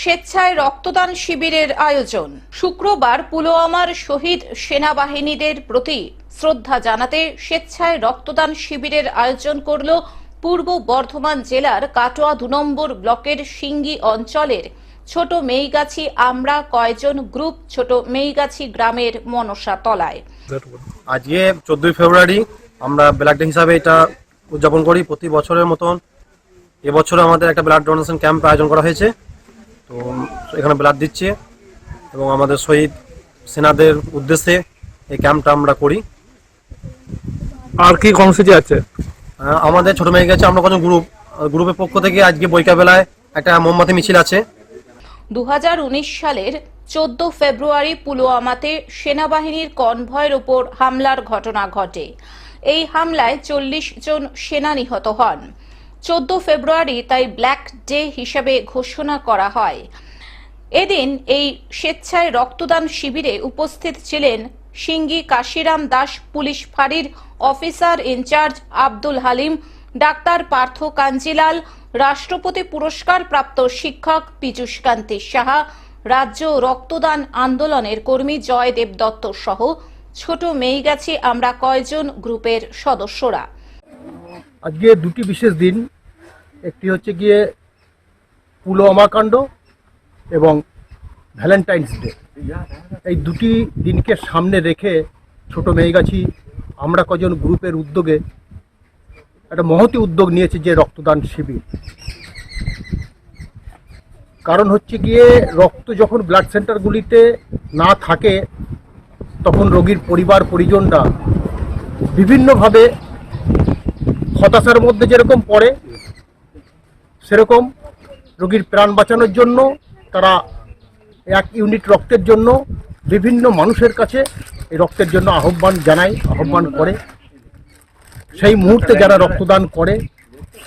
স্বেচ্ছায় রক্তদান শিবিরের আয়োজন। শুক্রবার পুলওয়ামার শহীদ সেনাবাহিনীদের প্রতি শ্রদ্ধা জানাতে স্বেচ্ছায় রক্তদান শিবিরের আয়োজন করল পূর্ব বর্ধমান জেলার কাটোয়া দু নম্বর ব্লকের সিঙ্গি অঞ্চলের ছোট মেইগাছি আমরা কয়জন গ্রুপ ছোট মেইগাছি গ্রামের মনসা তলায়। আজকে চোদ্দই ফেব্রুয়ারি আমরা ব্লাড ডে হিসাবে এটা উদযাপন করি প্রতি বছরের মতন। এবছর আমাদের একটা ব্লাড ডোনেশন ক্যাম্প আয়োজন করা হয়েছে। তো এখানে ব্লাড দিচ্ছে এবং আমাদের শহীদ সেনাদের উদ্দেশ্যে এই ক্যাম্পটা আমরা করি। আর কি কর্মসূচি আছে? আহ, আমাদের ছোট মেয়ে গেছে আমরা কজন গ্রুপ গ্রুপের পক্ষ থেকে আজকে বৈকা বেলায় একটা মোমবাতি মিছিল আছে। দু হাজার উনিশ সালের চোদ্দ ফেব্রুয়ারি পুলওয়ামাতে সেনাবাহিনীর কনভয়ের ওপর হামলার ঘটনা ঘটে। এই হামলায় চল্লিশ জন সেনা নিহত হন। চোদ্দ ফেব্রুয়ারি তাই ব্ল্যাক ডে হিসেবে ঘোষণা করা হয়। এদিন এই স্বেচ্ছায় রক্তদান শিবিরে উপস্থিত ছিলেন সিঙ্গি কাশিরাম দাস, পুলিশ ফাঁড়ির officer in charge Abdul Halim, doctor Partha Kanjilal, রাষ্ট্রপতি পুরস্কার প্রাপ্ত শিক্ষক পীযূষ কান্তি সাহা, রাজ্য রক্তদান আন্দোলনের কর্মী জয়দেব দত্ত সহ ছোট মেইগাছি আমরা কয়জন গ্রুপের সদস্যরা। আজকে দুটি বিশেষ দিন একটি হচ্ছে গিয়ে পুলওয়ামা কাণ্ড এবং ভ্যালেন্টাইন্স ডে। এই দুটি দিনকে সামনে রেখে ছোট মেয়েগাছি, আমরা কজন গ্রুপের উদ্যোগে একটা মহতি উদ্যোগ নিয়েছে যে রক্তদান শিবির। কারণ হচ্ছে গিয়ে রক্ত যখন ব্লাড সেন্টারগুলিতে না থাকে, তখন রোগীর পরিবার, পরিজনরা বিভিন্নভাবে হতাশার মধ্যে যেরকম পড়ে সেরকম রোগীর প্রাণ বাঁচানোর জন্য, তারা এক ইউনিট রক্তের জন্য, বিভিন্ন মানুষের কাছে এই রক্তের জন্য আহ্বান জানায়, আহ্বান করে। সেই মুহূর্তে যারা রক্তদান করে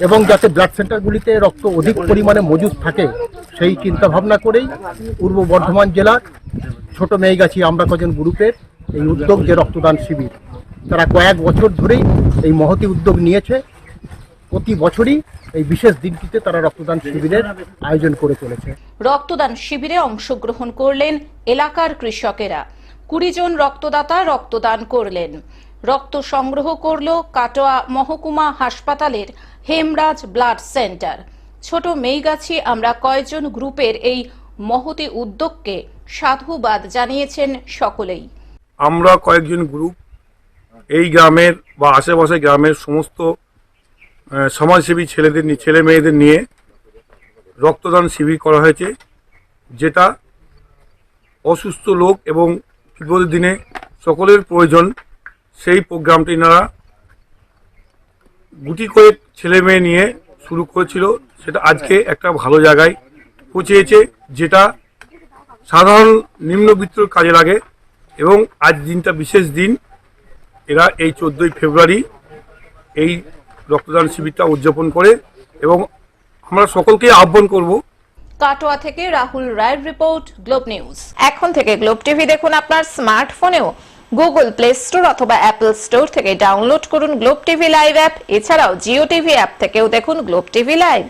এবং যাতে ব্লাড সেন্টারগুলিতে রক্ত অধিক পরিমাণে মজুদ থাকে, সেই চিন্তা ভাবনা করেই পূর্ব বর্ধমান জেলার ছোট মেয়েগাছি আমরা কজন গ্রুপের এই উদ্যোগ যে রক্তদান শিবির, তারা কয়েক বছর ধরেই এই মহতি উদ্যোগ নিয়েছে। প্রতি বছরই এই বিশেষ দিনটিতে তারা রক্তদান শিবিরের আয়োজন করে চলেছে। রক্তদান শিবিরে অংশগ্রহণ করলেন এলাকার কৃষকেরা। কুড়ি জন রক্তদাতা রক্তদান করলেন। রক্ত সংগ্রহ করল কাটোয়া মহকুমা হাসপাতালের হেমরাজ ব্লাড সেন্টার। ছোট মেইগাছি আমরা কয়জন গ্রুপের এই মহতি উদ্যোগকে সাধুবাদ জানিয়েছেন সকলেই। আমরা কয়েকজন গ্রুপ এই গ্রামের বা আশেপাশে গ্রামের সমস্ত সমাজসেবী ছেলেদের ছেলে মেয়েদের নিয়ে রক্তদান শিবির করা হয়েছে, যেটা অসুস্থ লোক এবং বিপদের দিনে সকলের প্রয়োজন। সেই প্রোগ্রামটি এনারা গুটি কয়েক ছেলে মেয়ে নিয়ে শুরু করেছিল। সেটা আজকে একটা ভালো জায়গায় পৌঁছেছে, যেটা সাধারণ নিম্নবিত্তর কাজে লাগে এবং আজ দিনটা বিশেষ দিন। এরা এই চোদ্দোই ফেব্রুয়ারি এই রক্তদান শিবিরটা উদযাপন করে এবং আমরা সকলকে আহ্বান করব। কাটোয়া থেকে রাহুল রায়ের রিপোর্ট, গ্লোব নিউজ। এখন থেকে গ্লোব টিভি দেখুন আপনার স্মার্টফোনেও। গুগল প্লে স্টোর অথবা অ্যাপল স্টোর থেকে ডাউনলোড করুন গ্লোব টিভি লাইভ অ্যাপ। এছাড়াও জিও টিভি অ্যাপ থেকেও দেখুন গ্লোব টিভি লাইভ।